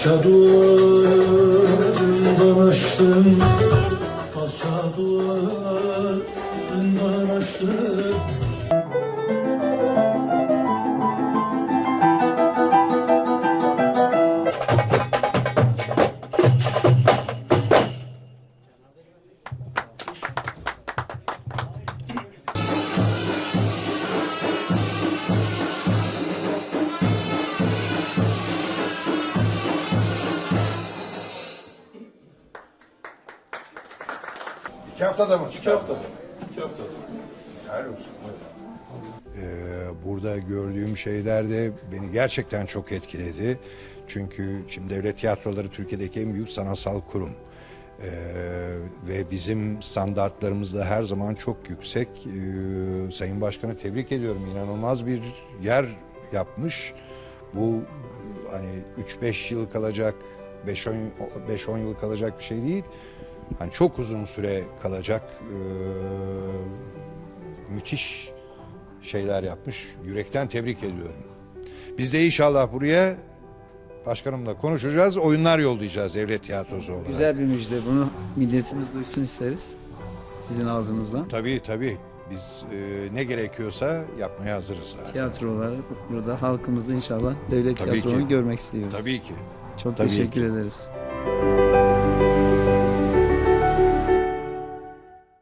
Parça duvarından açtım Parça duvarından açtım İki haftada mı çıkar? hafta. İki hafta. Helal olsun. Ee, burada gördüğüm şeyler de beni gerçekten çok etkiledi. Çünkü şimdi devlet tiyatroları Türkiye'deki en büyük sanatsal kurum. Ee, ve bizim standartlarımız da her zaman çok yüksek. Ee, Sayın Başkan'ı tebrik ediyorum. İnanılmaz bir yer yapmış. Bu hani 3-5 yıl kalacak, 5-10 5-10 yıl kalacak bir şey değil. Hani çok uzun süre kalacak. Ee, müthiş şeyler yapmış. Yürekten tebrik ediyorum. Biz de inşallah buraya başkanımla konuşacağız. Oyunlar yollayacağız devlet tiyatrosu olarak. Güzel bir müjde. Bunu milletimiz duysun isteriz. Sizin ağzınızdan. Tabii tabii. Biz e, ne gerekiyorsa yapmaya hazırız zaten. Tiyatro olarak burada halkımızda inşallah devlet Tabii tiyatronu ki. görmek istiyoruz. Tabii ki. Çok Tabii teşekkür ki. ederiz.